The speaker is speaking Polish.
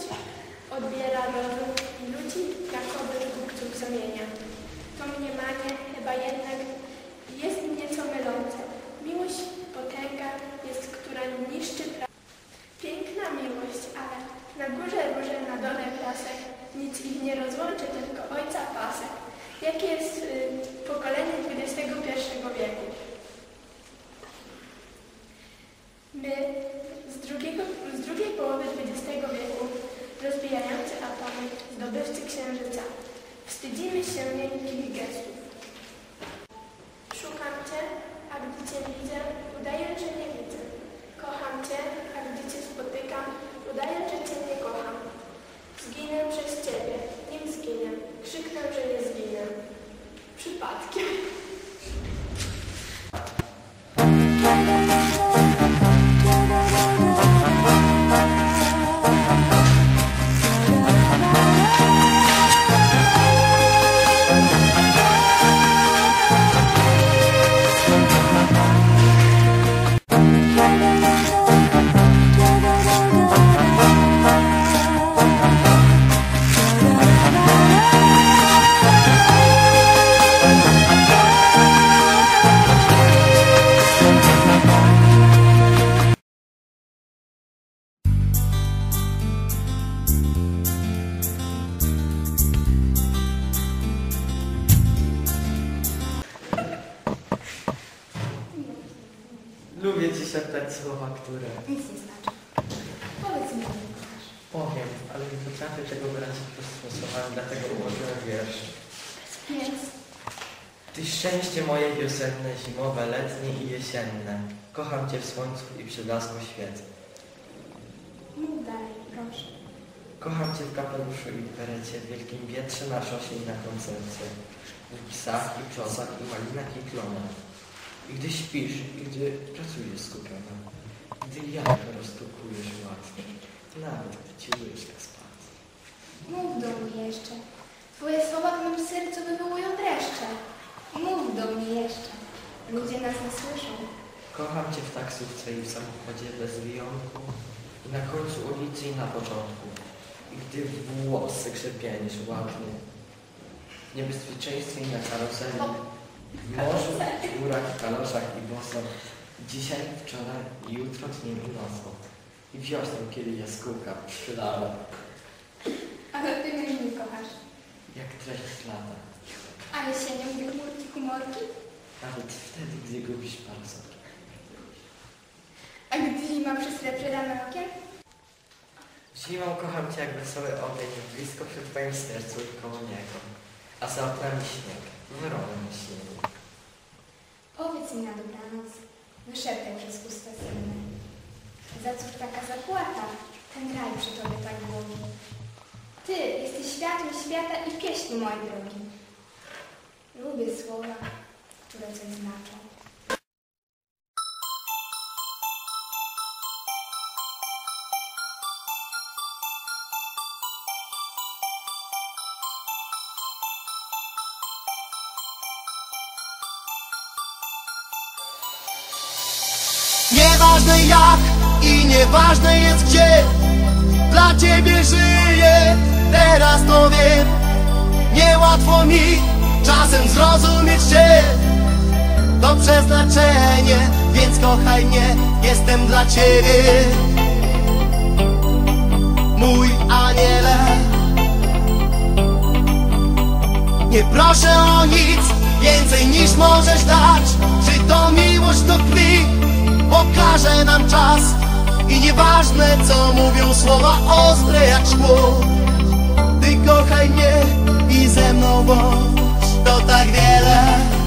miłość odbiera nowych ludzi jakoby głupców zamienia. To mniemanie chyba jednak jest nieco mylące. Miłość potęga jest, która niszczy pracę. Piękna miłość, ale na górze róże, na dole piasek. Nic ich nie rozłączy, tylko ojca pasek. Jakie jest y, pokolenie XXI wieku? Wstydzimy się miękkich gestów. Szukam Cię, a gdy Cię widzę, udaję, że nie widzę. Kocham Cię, a gdy Cię spotykam, udaję, że Cię nie kocham. Zginę przez Ciebie, nim zginę, krzyknę, że nie zginę. Przypadkiem. Lubię ci szeptać słowa, które Nic nie znaczy. Powiedz mi, powiem, ale nie potrafię tego wyrazić prostym słowami, dlatego ułożyłem wiersz. Więc Ty szczęście moje wiosenne, zimowe, letnie i jesienne. Kocham Cię w słońcu i przy blasku świec. mów dalej, proszę. Kocham Cię w kapeluszu i w berecie, w wielkim wietrze na szosie i na koncercie. W pisach i czosach i malinach i klonach. I gdy śpisz, i gdy pracujesz skupiona. Gdy jak roztukujesz ładnie. Nawet Ci łyżka spadnie. Mów do mnie jeszcze. Twoje słowa w mym sercu wywołują dreszcze. Mów do mnie jeszcze. Ludzie nas nie słyszą. Kocham Cię w taksówce i w samochodzie bez wyjątku. I na końcu ulicy i na początku. I gdy w włosy krzepieniesz ładnie. W niebezpieczeństwie i na karuzeli. W morzu, w górach, w kaloszach i boso. Dzisiaj, wczoraj i jutro dniem i nocą. I wiosną, kiedy jaskółka przylała, Ale ty mnie nie kochasz. jak treść lata. A jesienią, gdy chmurki humorki? Nawet wtedy, gdy gubisz parasolki. A gdy zima przysle przed okiem? Zimą kocham Cię jak wesoły ogień, blisko przy Twoim sercu i koło niego. A za oknami śnieg, wyrony na śniegu. Powiedz mi na dobranoc. Wyszeptaj przez usta senne. Za cóż taka zapłata? Ten raj przy tobie tak błogi. Ty jesteś światłem świata i pieśni, mój drogi. Lubię słowa, które coś znaczą. Nieważne jak i nieważne jest gdzie Dla ciebie żyję, teraz to wiem. Niełatwo mi czasem zrozumieć cię To przeznaczenie, więc kochaj mnie Jestem dla ciebie. Mój aniele Nie proszę o nic więcej niż możesz dać. Czy to miłość do krwi pokaże nam czas I nieważne co mówią słowa ostre jak szkło. Ty kochaj mnie i ze mną bądź To tak wiele